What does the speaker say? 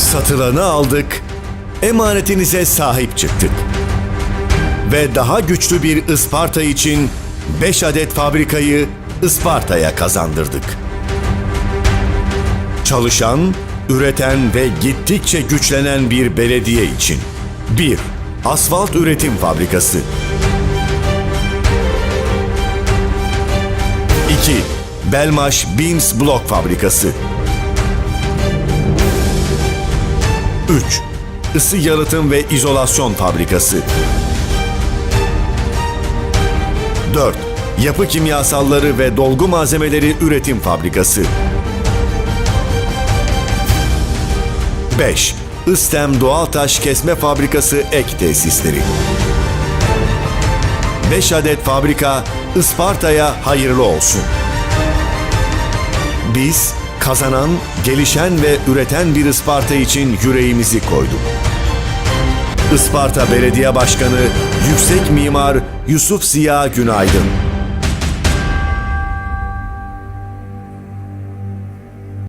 Satılanı aldık, emanetinize sahip çıktık. Ve daha güçlü bir Isparta için 5 adet fabrikayı Isparta'ya kazandırdık. Çalışan, üreten ve gittikçe güçlenen bir belediye için. 1. Asfalt Üretim Fabrikası 2. Belmaş Beams Blok Fabrikası 3. Isı Yalıtım ve İzolasyon Fabrikası 4. Yapı kimyasalları ve dolgu malzemeleri üretim fabrikası 5. İstem Doğal Taş Kesme Fabrikası ek tesisleri 5 adet fabrika Isparta'ya hayırlı olsun. Biz kazanan, gelişen ve üreten bir Isparta için yüreğimizi koyduk. Isparta Belediye Başkanı Yüksek Mimar Yusuf Ziya Günaydın.